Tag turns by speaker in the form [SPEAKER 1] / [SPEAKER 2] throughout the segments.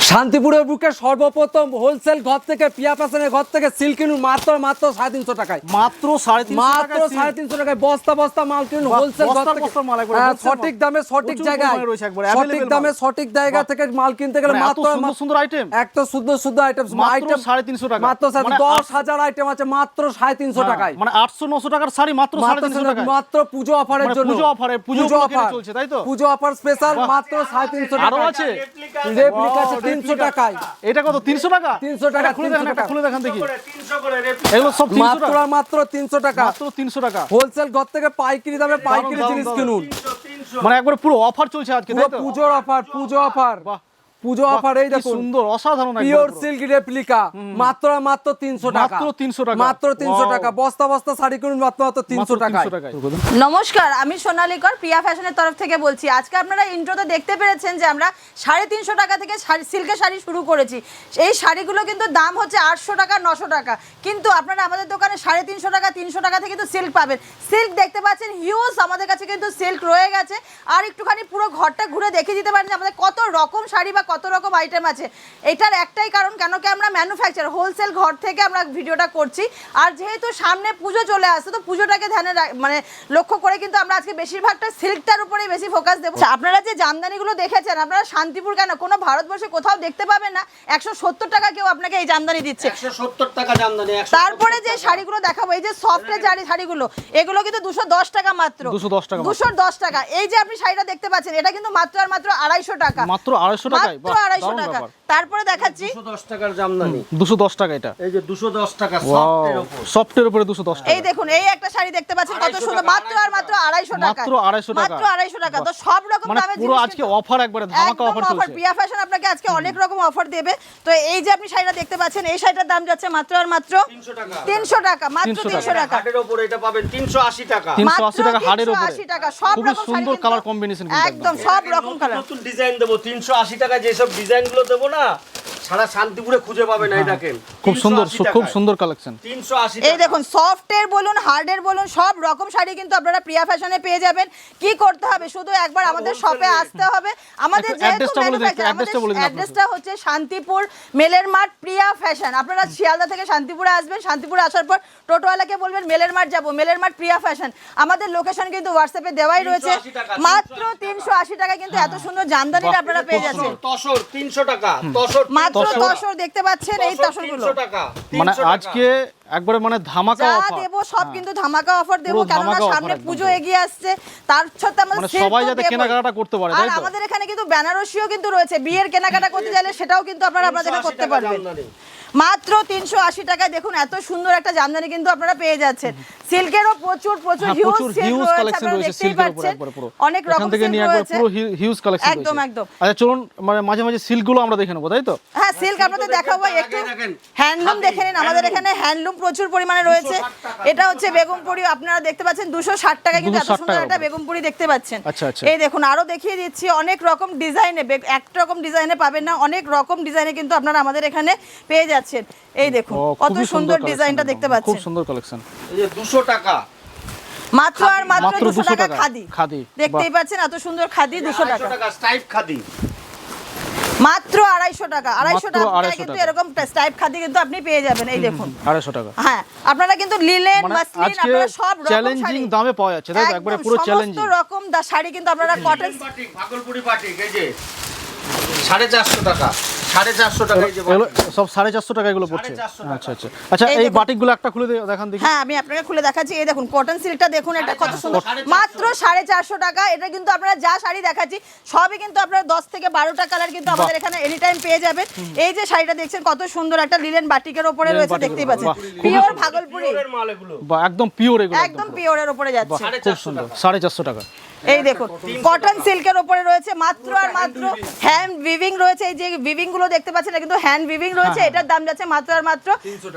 [SPEAKER 1] শান্তিপুরের বুকে সর্বপ্রথম হোলসেল ঘর থেকে পিয়া ফ্যাশনের ঘর থেকে সিল্ক কিনুন মাত্র মাত্র সাড়ে তিনশো টাকায়।
[SPEAKER 2] মাত্র সাড়ে তিনশো
[SPEAKER 1] মাত্র সাড়ে তিনশো টাকায় বস্তা বস্তা মাল কিনুন হোলসেল ঘর থেকে। হ্যাঁ, সঠিক দামে সঠিক জায়গায় সঠিক দামে সঠিক জায়গা থেকে মাল কিনতে গেলে মাত্র
[SPEAKER 2] সুন্দর সুন্দর আইটেম
[SPEAKER 1] একটা শুদ্ধ শুদ্ধ আইটেম আইটেম
[SPEAKER 2] 350 টাকা।
[SPEAKER 1] মাত্র সাড়ে-
[SPEAKER 2] মানে
[SPEAKER 1] দশ হাজার আইটেম আছে মাত্র সাড়ে তিনশো টাকায়।
[SPEAKER 2] মানে আটশো নশো টাকার শাড়ি মাত্র সাড়ে
[SPEAKER 1] মাত্র
[SPEAKER 2] তিনশো টাকায়।
[SPEAKER 1] মাত্র পুজো অফারের
[SPEAKER 2] মানে
[SPEAKER 1] জন্য।
[SPEAKER 2] পুজো এ, পুজো উপলক্ষে চলছে, তাই তো?
[SPEAKER 1] পুজো অফার স্পেশাল মাত্র সাড়ে তিনশো টাকা
[SPEAKER 2] আছে?
[SPEAKER 1] রেপ্লিকা আছে তিনশো। টাকায়।
[SPEAKER 2] এটা কত? তিনশো টাকা?
[SPEAKER 1] 300 টাকা,
[SPEAKER 2] খুলে দেখেন একটা
[SPEAKER 1] টাকা।
[SPEAKER 2] খুলে দেখেন দেখি। এগুলো সব তিনশো
[SPEAKER 1] মাত্র
[SPEAKER 2] টাকা।
[SPEAKER 1] মাত্র তিনশো টাকা।
[SPEAKER 2] মাত্র তিনশো টাকা।
[SPEAKER 1] হোলসেল ঘর থেকে পাইকারি দামে পাইকারি জিনিস কিনুন।
[SPEAKER 2] মানে একবার পুরো অফার চলছে আজকে
[SPEAKER 1] পুরো
[SPEAKER 2] তাই তো?
[SPEAKER 1] পুজোর অফার পুজো অফার।
[SPEAKER 2] বাহ।
[SPEAKER 1] পুজো
[SPEAKER 2] বাহ,
[SPEAKER 1] অফার এই দেখুন
[SPEAKER 2] সুন্দর অসাধারণ
[SPEAKER 1] পিওর সিল্ক রেপ্লিকা মাত্র মাত্র তিনশো টাকা।
[SPEAKER 2] মাত্র 300 টাকা।
[SPEAKER 1] মাত্র তিনশো
[SPEAKER 2] Wow.
[SPEAKER 1] টাকা। বস্তা বস্তা শাড়ি কিনুন মাত্র মাত্র তিনশো
[SPEAKER 2] মাত্র 300 টাকায়।
[SPEAKER 3] নমস্কার আমি সোনালিকর প্রিয়া ফ্যাশনের তরফ থেকে বলছি। আজকে আপনারা ইন্ট্রোতে দেখতে পেরেছেন যে আমরা সাড়ে তিনশো টাকা থেকে সিল্কের শাড়ি শুরু করেছি। এই শাড়িগুলো কিন্তু দাম হচ্ছে আটশো টাকা নশো টাকা। কিন্তু আপনারা আমাদের দোকানে সাড়ে তিনশো টাকা তিনশো টাকা থেকে কিন্তু সিল্ক পাবেন। সিল্ক দেখতে পাচ্ছেন হিউজ আমাদের কাছে কিন্তু সিল্ক রয়ে গেছে। আর একটুখানি পুরো ঘরটা ঘুরে দেখে দিতে পারেন যে আমাদের কত রকম শাড়ি বা কত রকম আইটেম আছে। এটার একটাই কারণ কেন কি আমরা ম্যানুফ্যাকচার হোলসেল ঘর থেকে আমরা ভিডিওটা করছি। আর যেহেতু সামনে পুজো চলে আসছে তো পুজোটাকে ধ্যানে মানে লক্ষ্য করে কিন্তু আমরা আজকে বেশিরভাগটা সিল্কটার উপরেই বেশি ফোকাস দেবো। আচ্ছা, আপনারা যে জামদানিগুলো দেখেছেন আপনারা শান্তিপুর কেন? কোনো ভারতবর্ষে কোথাও দেখতে পাবেন না একশো সত্তর টাকা কেউ আপনাকে এই জামদানি দিচ্ছে।
[SPEAKER 4] টাকা
[SPEAKER 3] তারপরে যে শাড়িগুলো দেখাবো এই যে সফটের জারি শাড়িগুলো এগুলো কিন্তু দুশো দশ টাকা মাত্র।
[SPEAKER 2] 210 টাকা মাত্র।
[SPEAKER 3] দুশো দশ টাকা। এই যে আপনি শাড়িটা দেখতে পাচ্ছেন এটা কিন্তু মাত্র আর মাত্র আড়াইশো টাকা।
[SPEAKER 2] মাত্র আড়াইশো টাকায়?
[SPEAKER 3] মাত্র
[SPEAKER 2] বাহ,
[SPEAKER 3] আড়াইশো
[SPEAKER 2] দারুণ
[SPEAKER 3] টাকা
[SPEAKER 2] ব্যাপার।
[SPEAKER 3] তারপরে দেখাচ্ছি।
[SPEAKER 4] দুশো দশ টাকার জামদানি।
[SPEAKER 2] দুশো দশ টাকা এটা।
[SPEAKER 4] এই যে দুশো দশ টাকা সফটের ওপর।
[SPEAKER 2] সফটের উপরে দুশো দশ
[SPEAKER 3] এই দেখুন এই একটা শাড়ি দেখতে পাচ্ছেন কত সুন্দর মাত্র আর মাত্র আড়াইশো টাকা।
[SPEAKER 2] মাত্র 250 টাকা।
[SPEAKER 3] মাত্র আড়াইশো টাকা। তো সব রকম
[SPEAKER 2] মানে পুরো আজকে অফার একবারে ধামাকা অফার চলছে।
[SPEAKER 3] প্রিয়া ফ্যাশন আপনাকে আজকে অনেক রকম অফার দেবে। তো এই যে আপনি শাড়িটা দেখতে পাচ্ছেন এই শাড়িটার দাম যাচ্ছে মাত্র আর মাত্র
[SPEAKER 4] তিনশো টাকা।
[SPEAKER 3] তিনশো টাকা মাত্র
[SPEAKER 2] 300
[SPEAKER 3] টাকা।
[SPEAKER 4] হাটের ওপর এটা পাবেন তিনশো আশি টাকা।
[SPEAKER 2] তিনশো
[SPEAKER 3] মাত্র
[SPEAKER 2] আশি টাকা হাড়ের উপরে।
[SPEAKER 3] 380 টাকা। সব রকম
[SPEAKER 2] সুন্দর কালার কম্বিনেশন কিন্তু
[SPEAKER 3] একদম। সব রকম কালার
[SPEAKER 4] নতুন ডিজাইন দেবো। তিনশো আশি টাকা যেসব ডিজাইনগুলো দেবো না 하나 সারা শান্তিপুরে খুঁজে পাবেন এই দেখেন।
[SPEAKER 2] খুব সুন্দর খুব সুন্দর কালেকশন
[SPEAKER 4] তিনশো আশি
[SPEAKER 3] এই দেখুন সফটের বলুন হার্ডের বলুন সব রকম শাড়ি কিন্তু আপনারা প্রিয়া ফ্যাশনে পেয়ে যাবেন। কি করতে হবে? শুধু একবার আমাদের শপে আসতে হবে। আমাদের যেহেতু। অ্যাড্রেসটা হচ্ছে শান্তিপুর মেলের মাঠ প্রিয়া ফ্যাশন আপনারা শিয়ালদা থেকে শান্তিপুরে আসবেন শান্তিপুরে আসার পর টোটোওয়ালাকে বলবেন মেলের মাঠ যাব মেলের মাঠ প্রিয়া ফ্যাশন আমাদের লোকেশন কিন্তু হোয়াটসঅ্যাপে দেওয়াই রয়েছে। মাত্র তিনশো আশি টাকা। কিন্তু এত সুন্দর জামদানিটা আপনারা পেয়ে যাচ্ছেন।
[SPEAKER 4] তসর তিনশো টাকা তসর
[SPEAKER 3] মাত্র
[SPEAKER 2] তসর।
[SPEAKER 3] তসর দেখতে পাচ্ছেন এই তসরগুলো।
[SPEAKER 2] মানে আজকে একবারে মানে ধামাকা অফার
[SPEAKER 3] দেবো সব কিন্তু ধামাকা অফার দেবো সামনে পুজো এগিয়ে আসছে। তার সাথে আমাদের
[SPEAKER 2] মানে সবাই যাতে কেনাকাটা করতে পারে,
[SPEAKER 3] আর আমাদের এখানে কিন্তু বেনারসিও কিন্তু রয়েছে। বিয়ের কেনাকাটা করতে চাইলে সেটাও কিন্তু আপনারা আপনাদের করতে পারবেন। মাত্র তিনশো আশি টাকায় দেখুন এত সুন্দর একটা জামদানি কিন্তু আপনারা পেয়ে যাচ্ছেন। সিল্কেরও প্রচুর প্রচুর
[SPEAKER 2] হ্যাঁ,
[SPEAKER 3] হিউজ সিল্ক
[SPEAKER 2] হিউজ
[SPEAKER 3] রয়েছে
[SPEAKER 2] কালেকশন
[SPEAKER 3] আপনারা
[SPEAKER 2] রয়েছে
[SPEAKER 3] দেখতেই পাচ্ছেন। অনেক রকম
[SPEAKER 2] থেকে নিয়ে একবার পুরো হিউজ কালেকশন
[SPEAKER 3] একদম, একদম।
[SPEAKER 2] আচ্ছা চলুন মানে মাঝে মাঝে সিল্কগুলো আমরা দেখে নেব তাই তো?
[SPEAKER 3] হ্যাঁ সিল্ক আপনাদের দেখাবো একটু হ্যান্ডলুম দেখে নিন আমাদের এখানে হ্যান্ডলুম প্রচুর পরিমাণে রয়েছে। এটা হচ্ছে বেগমপুরি আপনারা দেখতে পাচ্ছেন দুশো ষাট টাকা কিন্তু এত
[SPEAKER 2] 260
[SPEAKER 3] সুন্দর একটা। বেগমপুরি দেখতে পাচ্ছেন।
[SPEAKER 2] আচ্ছা, আচ্ছা।
[SPEAKER 3] এই দেখুন আরও দেখিয়ে দিচ্ছি অনেক রকম ডিজাইনে একটা রকম ডিজাইনে পাবেন না অনেক রকম ডিজাইনে কিন্তু আপনারা আমাদের এখানে পেয়ে যাচ্ছেন। এই দেখুন কত সুন্দর ডিজাইনটা দেখতে
[SPEAKER 2] খুব সুন্দর কালেকশন
[SPEAKER 4] এই যে দুশো টাকা।
[SPEAKER 3] মাত্র আর মাত্র
[SPEAKER 2] মাত্র 200
[SPEAKER 3] টাকা খাদি।
[SPEAKER 2] খাদি,
[SPEAKER 3] দেখতেই পাচ্ছেন এত সুন্দর খাদি দুশো
[SPEAKER 4] আড়াইশো
[SPEAKER 3] টাকা।
[SPEAKER 4] টাকা স্টাইপ খাদি।
[SPEAKER 3] মাত্র আড়াইশো টাকা আড়াইশো টাকা
[SPEAKER 2] 250
[SPEAKER 3] কিন্তু এরকম টাইপ খাদি কিন্তু আপনি পেয়ে যাবেন এই দেখুন।
[SPEAKER 2] আড়াইশো টাকা।
[SPEAKER 3] হ্যাঁ আপনারা কিন্তু লিলেন
[SPEAKER 2] মানে
[SPEAKER 3] মাসলিন আপনারা সব রকম
[SPEAKER 2] চ্যালেঞ্জিং দামে পাওয়া যাচ্ছে তাই একবারে পুরো
[SPEAKER 3] সমস্ত
[SPEAKER 2] চ্যালেঞ্জিং
[SPEAKER 3] রকম দা শাড়ি কিন্তু আপনারা কটন
[SPEAKER 4] বাটিক ভাগলপুরি বাটিক এই যে। সাড়ে চারশো টাকা।
[SPEAKER 2] সব সাড়ে চারশো টাকা এগুলো পড়ছে? আচ্ছা আচ্ছা। আচ্ছা
[SPEAKER 3] এই
[SPEAKER 2] এই বাটিকগুলো একটা খুলে দেখান দেখি।
[SPEAKER 3] হ্যাঁ আমি আপনাকে খুলে দেখাচ্ছি। এই দেখুন কটন সিল্কটা দেখুন এটা কত সুন্দর। মাত্র সাড়ে চারশো টাকা এটা কিন্তু আপনারা যা শাড়ি দেখাচ্ছি সবই কিন্তু আপনারা দশ থেকে বারোটা কালার কিন্তু আমাদের এখানে এনি টাইম পেয়ে যাবেন। এই যে শাড়িটা দেখছেন কত সুন্দর একটা লিলেন বাটিকের ওপরে রয়েছে দেখতেই পাচ্ছেন। পিওর। ভাগলপুরি।
[SPEAKER 2] একদম পিওর এগুলো
[SPEAKER 3] একদম পিওরের ওপরে যাচ্ছে।
[SPEAKER 2] খুব সুন্দর। সাড়ে চারশো টাকা।
[SPEAKER 3] এই দেখুন কটন সিল্কের ওপরে রয়েছে মাত্র আর মাত্র হ্যান্ড উইভিং রয়েছে। এই যে উইভিংগুলো দেখতে পাচ্ছেন এটা কিন্তু হ্যান্ড উইভিং রয়েছে এটার দাম যাচ্ছে মাত্র আর মাত্র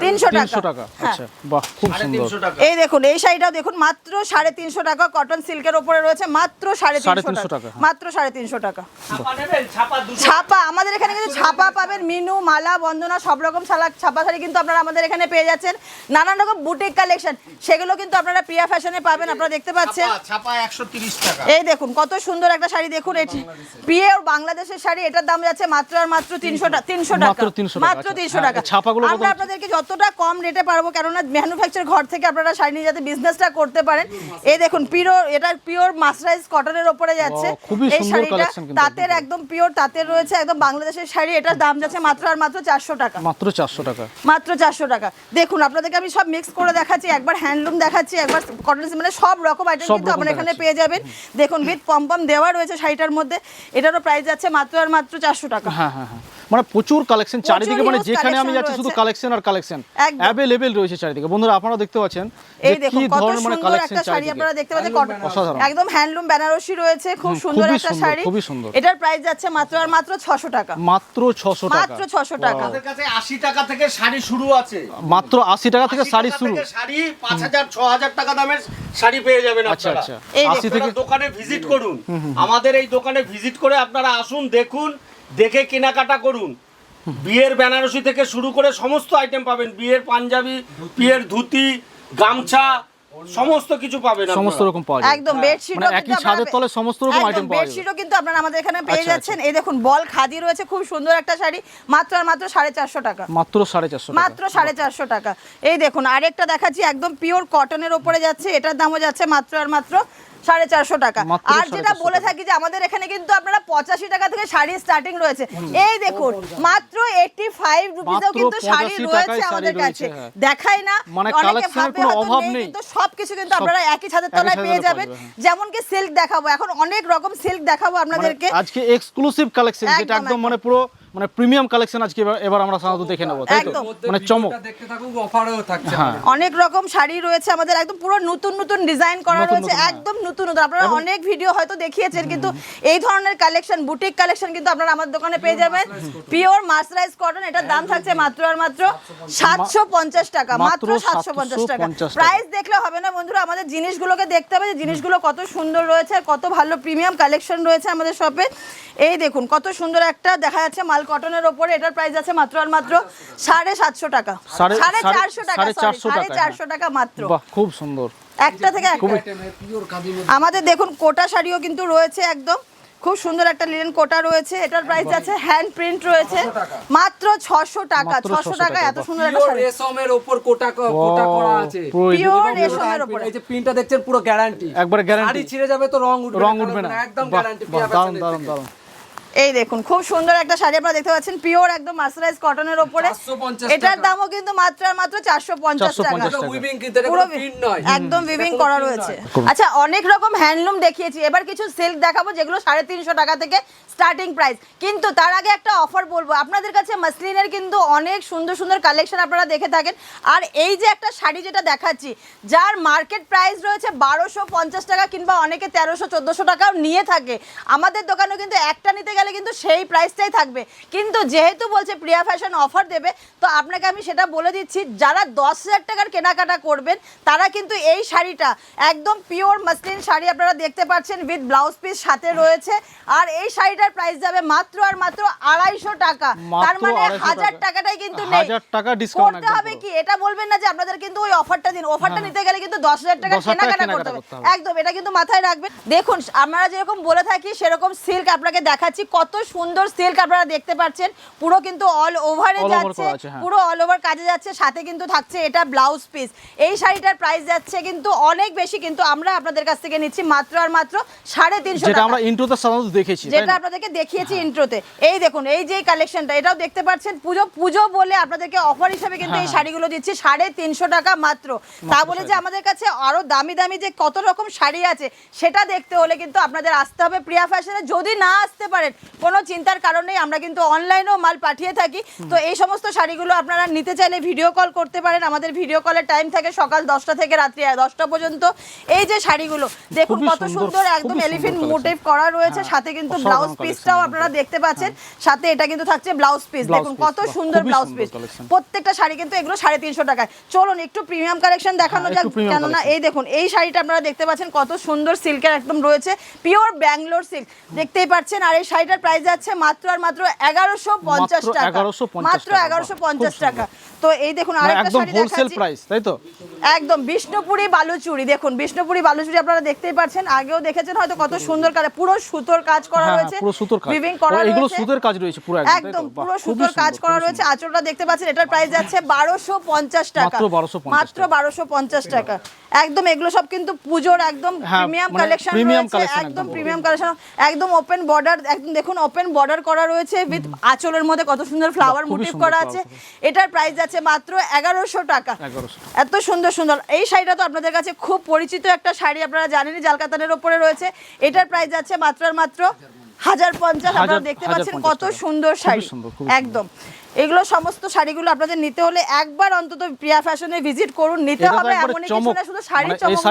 [SPEAKER 3] তিনশো
[SPEAKER 2] তিনশো
[SPEAKER 3] টাকা।
[SPEAKER 2] টাকা
[SPEAKER 3] হ্যাঁ।
[SPEAKER 2] আচ্ছা বাহ খুব সুন্দর।
[SPEAKER 3] এই দেখুন এই শাড়িটাও দেখুন মাত্র সাড়ে তিনশো টাকা কটন সিল্কের ওপরে রয়েছে মাত্র সাড়ে
[SPEAKER 2] সাড়ে
[SPEAKER 3] তিনশো
[SPEAKER 2] 300
[SPEAKER 3] টাকা।
[SPEAKER 2] হ্যাঁ।
[SPEAKER 3] মাত্র সাড়ে তিনশো টাকা।
[SPEAKER 4] ছাপা নেবেন ছাপা
[SPEAKER 3] ছাপা আমাদের এখানে কিন্তু ছাপা পাবেন মিনু মালা বন্দনা সব রকম ছালা ছাপা শাড়ি কিন্তু আপনারা আমাদের এখানে পেয়ে যাচ্ছেন। নানান রকম বুটিক কালেকশন সেগুলো কিন্তু আপনারা প্রিয়া ফ্যাশনে পাবেন আপনারা দেখতে পাচ্ছেন।
[SPEAKER 4] ছাপা ছাপা একশো তিরিশ টাকা
[SPEAKER 3] এই দেখুন কত সুন্দর একটা শাড়ি দেখুন এটি। পিওর বাংলাদেশের শাড়ি এটার দাম যাচ্ছে মাত্র আর মাত্র তিনশো টাকা তিনশো টাকা।
[SPEAKER 2] মাত্র 300 টাকা, আচ্ছা।
[SPEAKER 3] তিনশো
[SPEAKER 2] হ্যাঁ,
[SPEAKER 3] টাকা
[SPEAKER 2] ছাপাগুলো
[SPEAKER 3] আমরা আপনাদেরকে যতটা কম রেটে পারব কেননা ম্যানুফ্যাকচার ঘর থেকে আপনারা শাড়ি নিয়ে যাতে বিজনেসটা করতে পারেন। এই দেখুন পিওর এটা পিওর মাসরাইজ কটনের ওপরে যাচ্ছে। এই শাড়িটা তাঁতের একদম পিওর তাঁতের রয়েছে একদম বাংলাদেশের শাড়ি। এটার দাম যাচ্ছে মাত্র আর মাত্র চারশো টাকা।
[SPEAKER 2] মাত্র চারশো টাকা।
[SPEAKER 3] মাত্র চারশো টাকা। দেখুন আপনাদেরকে আমি সব মিক্স করে দেখাচ্ছি। একবার হ্যান্ডলুম দেখাচ্ছি একবার কটন মানে সব রকম আইটেম কিন্তু আমরা এখানে পেয়ে যাবেন। দেখুন বিট পম্পম দেওয়া রয়েছে শাড়িটার মধ্যে, এটারও প্রাইস যাচ্ছে মাত্র আর মাত্র চারশো টাকা।
[SPEAKER 2] হ্যাঁ হ্যাঁ হ্যাঁ। মানে প্রচুর কালেকশন চারিদিকে মানে যেখানে আমি যাচ্ছি শুধু কালেকশন আর কালেকশন। অ্যাভেলেবেল রয়েছে চারিদিকে। বন্ধুরা আপনারা দেখতে পাচ্ছেন
[SPEAKER 3] এই দেখুন
[SPEAKER 2] কি
[SPEAKER 3] কত
[SPEAKER 2] মানে
[SPEAKER 3] সুন্দর
[SPEAKER 2] কালেকশন
[SPEAKER 3] একটা শাড়ি আপনারা দেখতে পাচ্ছেন। কটন
[SPEAKER 2] অসাধারণ।
[SPEAKER 3] একদম হ্যান্ডলুম বেনারসি রয়েছে খুব সুন্দর একটা শাড়ি।
[SPEAKER 2] খুবই সুন্দর।
[SPEAKER 3] এটার প্রাইস যাচ্ছে মাত্র আর মাত্র ছশো টাকা।
[SPEAKER 2] মাত্র ছশো টাকা।
[SPEAKER 3] মাত্র 600 টাকা।
[SPEAKER 4] আমাদের কাছে আশি টাকা থেকে শাড়ি শুরু আছে।
[SPEAKER 2] মাত্র আশি টাকা থেকে শাড়ি শুরু।
[SPEAKER 4] থেকে শাড়ি পাঁচ হাজার ছ হাজার টাকা দামের শাড়ি পেয়ে যাবেন
[SPEAKER 2] আচ্ছা
[SPEAKER 4] আপনারা।
[SPEAKER 2] আচ্ছা।
[SPEAKER 3] এই
[SPEAKER 2] আশি থেকে
[SPEAKER 4] দোকানে ভিজিট করুন। আমাদের এই দোকানে ভিজিট করে আপনারা আসুন দেখুন দেখে কেনাকাটা করুন। বিয়ের বেনারসি থেকে শুরু করে সমস্ত আইটেম পাবেন। বিয়ের পাঞ্জাবি বিয়ের ধুতি গামছা সমস্ত কিছু পাবেন
[SPEAKER 2] সমস্ত রকম পাওয়া যায়
[SPEAKER 3] একদম বেডশিট
[SPEAKER 2] মানে একই ছাদের তলে সমস্ত রকম item পাওয়া যাবে।
[SPEAKER 3] বেডশিটও কিন্তু আপনারা আমাদের এখানে পেয়ে
[SPEAKER 2] আচ্ছা,
[SPEAKER 3] যাচ্ছেন। এই দেখুন বল খাদি রয়েছে খুব সুন্দর একটা শাড়ি। মাত্র আর মাত্র সাড়ে চারশো টাকা।
[SPEAKER 2] মাত্র সাড়ে চারশো টাকা।
[SPEAKER 3] মাত্র সাড়ে চারশো টাকা। এই দেখুন আরেকটা দেখাচ্ছি একদম পিওর কটনের ওপরে যাচ্ছে। এটার দামও যাচ্ছে মাত্র আর মাত্র সাড়ে চারশো টাকা। আর যেটা বলে থাকি যে আমাদের এখানে কিন্তু আপনারা পঁচাশি টাকা থেকে শাড়ি স্টার্টিং রয়েছে। এই দেখুন মাত্র এইটটি ফাইভ রুপিসেও কিন্তু শাড়ি রয়েছে আমাদের কাছে।
[SPEAKER 2] হ্যাঁ।
[SPEAKER 3] দেখাই না
[SPEAKER 2] মানে
[SPEAKER 3] অনেকে ভাবে
[SPEAKER 2] অভাব
[SPEAKER 3] নেই। কিন্তু সবকিছু কিন্তু আপনারা একই ছাদের তলায় পেয়ে যাবেন। যেমন কি সিল্ক দেখাবো এখন অনেক রকম সিল্ক দেখাবো
[SPEAKER 2] মানে
[SPEAKER 3] আপনাদেরকে।
[SPEAKER 2] আজকে এক্সক্লুসিভ কালেকশন যেটা
[SPEAKER 3] একদম।
[SPEAKER 2] মানে পুরো মানে প্রিমিয়াম কালেকশন আজকে এবার- আমরা সাধারণত দেখে নেব তাই তো? মানে চমক।
[SPEAKER 1] দেখতে থাকুন অফারও থাকছে
[SPEAKER 2] হ্যাঁ।
[SPEAKER 3] অনেক রকম শাড়ি রয়েছে আমাদের একদম পুরো নতুন নতুন ডিজাইন করা রয়েছে
[SPEAKER 2] হ্যাঁ।
[SPEAKER 3] একদম নতুন নতুন। আপনারা অনেক ভিডিও হয়তো দেখিয়েছেন কিন্তু এই ধরনের কালেকশন বুটিক কালেকশন কিন্তু আপনারা আমার দোকানে পেয়ে যাবেন। পিওর মার্সারাইজ কটন এটার দাম থাকছে মাত্র আর মাত্র সাতশো পঞ্চাশ। টাকা মাত্র সাতশো পঞ্চাশ টাকা।
[SPEAKER 2] 750 টাকা।
[SPEAKER 3] প্রাইস দেখলে হবে না বন্ধুরা আমাদের জিনিসগুলোকে দেখতে হবে যে জিনিসগুলো কত সুন্দর রয়েছে আর কত ভালো প্রিমিয়াম কালেকশন রয়েছে আমাদের শপে এই দেখুন কত সুন্দর একটা দেখা যাচ্ছে মাল কটনের ওপরে এটার প্রাইস আছে মাত্র আর মাত্র সাড়ে সাতশো টাকা।
[SPEAKER 2] সাড়ে-
[SPEAKER 3] চারশো টাকা
[SPEAKER 2] সাড়ে চারশো টাকা,
[SPEAKER 3] মাত্র।
[SPEAKER 2] বাহ খুব সুন্দর।
[SPEAKER 3] একটা থেকে
[SPEAKER 1] পিওর
[SPEAKER 3] আমাদের দেখুন কোটা শাড়িও কিন্তু রয়েছে একদম। খুব সুন্দর একটা লিনেন কোটা রয়েছে। এটার প্রাইস আছে হ্যান্ড প্রিন্ট রয়েছে। মাত্র ছশো টাকা ছশো
[SPEAKER 2] 600
[SPEAKER 3] টাকা এত সুন্দর একটা শাড়ি।
[SPEAKER 1] রেশমের উপর কোটা কোটা করা আছে।
[SPEAKER 2] দেখো,
[SPEAKER 3] রেশমের উপরে।
[SPEAKER 1] এই যে প্রিন্টটা দেখছেন পুরো গ্যারান্টি
[SPEAKER 2] একবারে guarantee।
[SPEAKER 1] শাড়ি ছিঁড়ে যাবে তো রং উঠবে
[SPEAKER 2] রং উঠবে না।
[SPEAKER 1] একদম গ্যারান্টি
[SPEAKER 2] বাহ, দারুণ দারুণ দারুণ।
[SPEAKER 3] এই দেখুন খুব সুন্দর একটা শাড়ি আপনারা দেখতে পাচ্ছেন পিওর একদম মার্সারাইজ কটনের ওপরে।
[SPEAKER 1] 450
[SPEAKER 3] এটার দামও কিন্তু মাত্র আর মাত্র চারশো পঞ্চাশ
[SPEAKER 2] 450
[SPEAKER 3] টাকা।
[SPEAKER 2] টাকা।
[SPEAKER 1] উইভিং কিন্তু এটা
[SPEAKER 3] পুরো
[SPEAKER 1] প্রিন্ট নয়।
[SPEAKER 3] একদম উইভিং করা রয়েছে। আচ্ছা অনেক রকম হ্যান্ডলুম দেখিয়েছি। এবার কিছু সিল্ক দেখাবো যেগুলো সাড়ে তিনশো টাকা থেকে স্টার্টিং প্রাইস কিন্তু তার আগে একটা অফার বলব। আপনাদের কাছে মাসলিনের কিন্তু অনেক সুন্দর সুন্দর কালেকশন আপনারা দেখে থাকেন। আর এই যে একটা শাড়ি যেটা দেখাচ্ছি যার মার্কেট প্রাইস রয়েছে বারোশো পঞ্চাশ টাকা কিংবা অনেকে তেরোশো চোদ্দোশো টাকাও নিয়ে থাকে। আমাদের দোকানেও কিন্তু একটা নিতে গেলে কিন্তু সেই প্রাইসটাই থাকবে। কিন্তু যেহেতু বলছে প্রিয়া ফ্যাশন অফার দেবে তো আপনাকে আমি সেটা বলে দিচ্ছি যারা দশ হাজার টাকার কেনাকাটা করবেন তারা কিন্তু এই শাড়িটা একদম পিওর মাসলিন শাড়ি আপনারা দেখতে পাচ্ছেন উইথ ব্লাউজ পিস সাথে রয়েছে। আর এই শাড়িটার প্রাইস যাবে মাত্র আর মাত্র আড়াইশো টাকা। তার মানে হাজার টাকাটাই কিন্তু নেই।
[SPEAKER 2] টাকা
[SPEAKER 3] করতে হবে কি? এটা বলবেন না যে আপনাদের কিন্তু ওই অফারটা দিন। অফারটা
[SPEAKER 2] হ্যাঁ।
[SPEAKER 3] নিতে গেলে কিন্তু দশ হাজার টাকা কেনাকাটা করতে হবে। একদম এটা কিন্তু মাথায় রাখবেন। দেখুন আমরা যেরকম বলে থাকি সেরকম সিল্ক আপনাকে দেখাচ্ছি। কত সুন্দর সিল্ক আপনারা দেখতে পাচ্ছেন। পুরো কিন্তু অল ওভারে যাচ্ছে।
[SPEAKER 2] হ্যাঁ।
[SPEAKER 3] পুরো অল ওভার কাজে যাচ্ছে সাথে কিন্তু থাকছে এটা ব্লাউজ পিস এই শাড়িটার প্রাইস যাচ্ছে কিন্তু অনেক বেশি কিন্তু আমরা আপনাদের কাছ থেকে নিচ্ছি মাত্র আর মাত্র সাড়ে তিনশো
[SPEAKER 2] যেটা
[SPEAKER 3] টাকা।
[SPEAKER 2] আমরা ইন্ট্রোতে সাধারণত দেখেছি
[SPEAKER 3] যেটা আপনাদেরকে দেখিয়েছি ইন্ট্রোতে এই দেখুন এই যে কালেকশনটা এটাও দেখতে পাচ্ছেন পুজো পুজো বলে আপনাদেরকে অফার হিসেবে কিন্তু এই
[SPEAKER 2] হ্যাঁ,
[SPEAKER 3] শাড়িগুলো দিচ্ছি সাড়ে তিনশো টাকা মাত্র। তা বলে যে আমাদের কাছে আরও দামি দামি যে কত রকম শাড়ি আছে সেটা দেখতে হলে কিন্তু আপনাদের আসতে হবে প্রিয়া ফ্যাশনে যদি না আসতে পারেন কোনো চিন্তার কারণেই আমরা কিন্তু অনলাইনেও মাল পাঠিয়ে থাকি। তো এই সমস্ত শাড়িগুলো আপনারা নিতে চাইলে ভিডিও কল করতে পারেন। আমাদের ভিডিও কলের টাইম থাকে সকাল দশটা থেকে রাত্রি দশটা পর্যন্ত। এই যে শাড়িগুলো দেখুন কত
[SPEAKER 2] সুন্দর,
[SPEAKER 3] একদম এলিফেন্ট মোটিভ করা রয়েছে। সাথে কিন্তু ব্লাউজ পিসটাও আপনারা দেখতে পাচ্ছেন। সাথে এটা কিন্তু থাকছে ব্লাউজ পিস দেখুন কত সুন্দর ব্লাউজ পিস প্রত্যেকটা শাড়ি কিন্তু এগুলো সাড়ে তিনশো টাকায়। চলুন একটু প্রিমিয়াম কালেকশন দেখানো
[SPEAKER 2] হ্যাঁ,
[SPEAKER 3] যাক। কেননা এই দেখুন এই শাড়িটা আপনারা দেখতে পাচ্ছেন কত সুন্দর সিল্কের একদম রয়েছে। পিওর ব্যাঙ্গালোর সিল্ক দেখতেই পাচ্ছেন। আর এই শাড়িটা শাড়িটার প্রাইস যাচ্ছে মাত্র আর মাত্র এগারোশো পঞ্চাশ টাকা। মাত্র এগারোশো পঞ্চাশ টাকা। তো এই দেখুন
[SPEAKER 2] মানে
[SPEAKER 3] আরেকটা শাড়ি দেখাচ্ছি।
[SPEAKER 2] প্রাইস তাই তো?
[SPEAKER 3] একদম বিষ্ণুপুরি বালুচুরি। দেখুন বিষ্ণুপুরি বালুচুরি আপনারা দেখতেই পাচ্ছেন। আগেও দেখেছেন হয়তো কত সুন্দর কাজ পুরো সুতোর কাজ করা
[SPEAKER 2] হ্যাঁ,
[SPEAKER 3] রয়েছে।
[SPEAKER 2] পুরো সুতোর কাজ।
[SPEAKER 3] উইভিং করা
[SPEAKER 2] ও, এগুলো সুতোর কাজ রয়েছে পুরো একদম,
[SPEAKER 3] পুরো সুতোর কাজ করা রয়েছে। আঁচলটা দেখতে পাচ্ছেন এটার প্রাইস যাচ্ছে বারোশো পঞ্চাশ টাকা।
[SPEAKER 2] মাত্র 1250
[SPEAKER 3] মাত্র বারোশো পঞ্চাশ টাকা। একদম এগুলো সব কিন্তু পুজোর একদম
[SPEAKER 2] হ্যাঁ,
[SPEAKER 3] প্রিমিয়াম
[SPEAKER 2] মানে
[SPEAKER 3] কালেকশন রয়েছে একদম। প্রিমিয়াম কালেকশন একদম ওপেন বর্ডার একদম দেখুন ওপেন বর্ডার করা রয়েছে উইথ আঁচলের মধ্যে কত সুন্দর ফ্লাওয়ার মোটিভ করা আছে। এটার প্রাইস যাচ্ছে মাত্র এগারোশো টাকা। এত সুন্দর সুন্দর। এই শাড়িটা তো আপনাদের কাছে খুব পরিচিত একটা শাড়ি আপনারা জানেনই জালকাতানের ওপরে রয়েছে। এটার প্রাইস যাচ্ছে মাত্র মাত্র হাজার পঞ্চাশ। আপনারা দেখতে পাচ্ছেন কত সুন্দর শাড়ি। একদম। এগুলো সমস্ত শাড়িগুলো আপনাদের নিতে হলে একবার অন্তত প্রিয়া ফ্যাশনে ভিজিট করুন। নিতে হবে
[SPEAKER 2] এমন
[SPEAKER 3] এমনই কিছু না শুধু শাড়ির
[SPEAKER 2] মানে
[SPEAKER 3] চমক?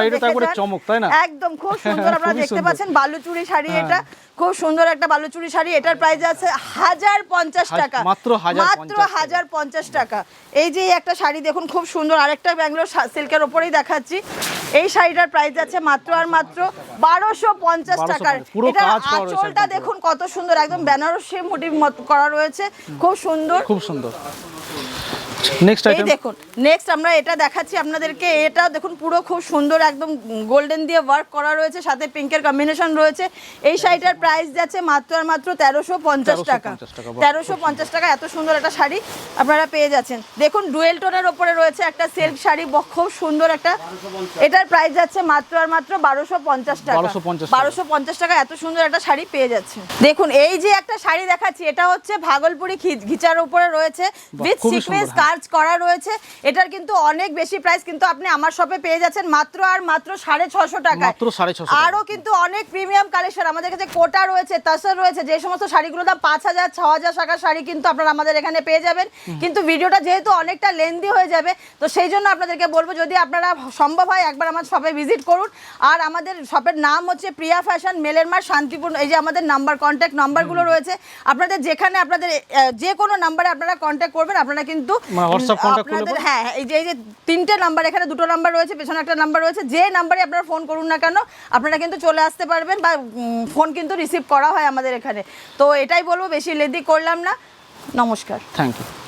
[SPEAKER 3] একদম খুব সুন্দর আপনারা দেখতে পাচ্ছেন বালুচুরি শাড়ি
[SPEAKER 2] হ্যাঁ।
[SPEAKER 3] এটা। খুব সুন্দর একটা বালুচুরি শাড়ি এটার প্রাইস আছে হাজার পঞ্চাশ টাকা।
[SPEAKER 2] মাত্র
[SPEAKER 3] মাত্র। হাজার পঞ্চাশ টাকা। এই যে একটা শাড়ি দেখুন খুব সুন্দর আরেকটা ব্যাঙ্গালোর সিল্কের ওপরেই দেখাচ্ছি। এই শাড়িটার প্রাইস আছে মাত্র আর মাত্র বারোশো পঞ্চাশ টাকার। এটা আঁচলটা দেখুন কত সুন্দর একদম বেনারসি মোটিভ করা রয়েছে। খুব সুন্দর।
[SPEAKER 2] খুব সুন্দর। নেক্সট
[SPEAKER 3] এই
[SPEAKER 2] আইটেম
[SPEAKER 3] দেখুন নেক্সট আমরা এটা দেখাচ্ছি আপনাদেরকে। এটা দেখুন পুরো খুব সুন্দর একদম গোল্ডেন দিয়ে ওয়ার্ক করা রয়েছে সাথে পিঙ্কের কম্বিনেশন রয়েছে। এই শাড়িটার প্রাইস যাচ্ছে মাত্র আর মাত্র তেরোশো পঞ্চাশ টাকা
[SPEAKER 2] 1350 টাকা, বাহ।
[SPEAKER 3] তেরোশো পঞ্চাশ টাকা এত সুন্দর একটা শাড়ি আপনারা পেয়ে যাচ্ছেন। দেখুন ডুয়েল টোনের ওপরে রয়েছে একটা সিল্ক শাড়ি খুব সুন্দর একটা। এটার প্রাইস যাচ্ছে মাত্র আর মাত্র বারোশো পঞ্চাশ টাকা। বারোশো পঞ্চাশ টাকা। এত সুন্দর একটা শাড়ি পেয়ে যাচ্ছেন। দেখুন এই যে একটা শাড়ি দেখাচ্ছি এটা হচ্ছে ভাগলপুরি ঘিচার উপরে রয়েছে উইথ সিকোয়েন্স কাজ করা রয়েছে। এটার কিন্তু অনেক বেশি প্রাইস কিন্তু আপনি আমার শপে পেয়ে যাচ্ছেন মাত্র আর মাত্র সাড়ে ছশো টাকা
[SPEAKER 2] মাত্র 650 টাকা।
[SPEAKER 3] আরও কিন্তু অনেক প্রিমিয়াম কালেকশন আমাদের কাছে কোটা রয়েছে তাসর রয়েছে যে সমস্ত শাড়িগুলো দাম পাঁচ হাজার ছ হাজার টাকার শাড়ি কিন্তু আপনারা আমাদের এখানে পেয়ে যাবেন। কিন্তু ভিডিওটা যেহেতু অনেকটা লেন্দি হয়ে যাবে তো সেই জন্য আপনাদেরকে বলব যদি আপনারা সম্ভব হয় একবার আমার শপে ভিজিট করুন। আর আমাদের শপের নাম হচ্ছে প্রিয়া ফ্যাশন মেলের মার শান্তিপূর্ণ এই যে আমাদের নাম্বার কন্ট্যাক্ট নাম্বারগুলো রয়েছে। আপনাদের যেখানে আপনাদের যে কোনো নাম্বারে আপনারা কন্ট্যাক্ট করবেন আপনারা কিন্তু
[SPEAKER 2] মানে হোয়াটসঅ্যাপ contact করলে
[SPEAKER 3] হ্যাঁ হ্যাঁ, এই যে এই যে তিনটে নাম্বার এখানে দুটো নাম্বার রয়েছে পেছনে একটা নাম্বার রয়েছে যে নাম্বারে আপনারা ফোন করুন না কেন আপনারা কিন্তু চলে আসতে পারবেন বা ফোন কিন্তু রিসিভ করা হয় আমাদের এখানে। তো এটাই বলব বেশি লেদি করলাম না। নমস্কার।
[SPEAKER 2] Thank you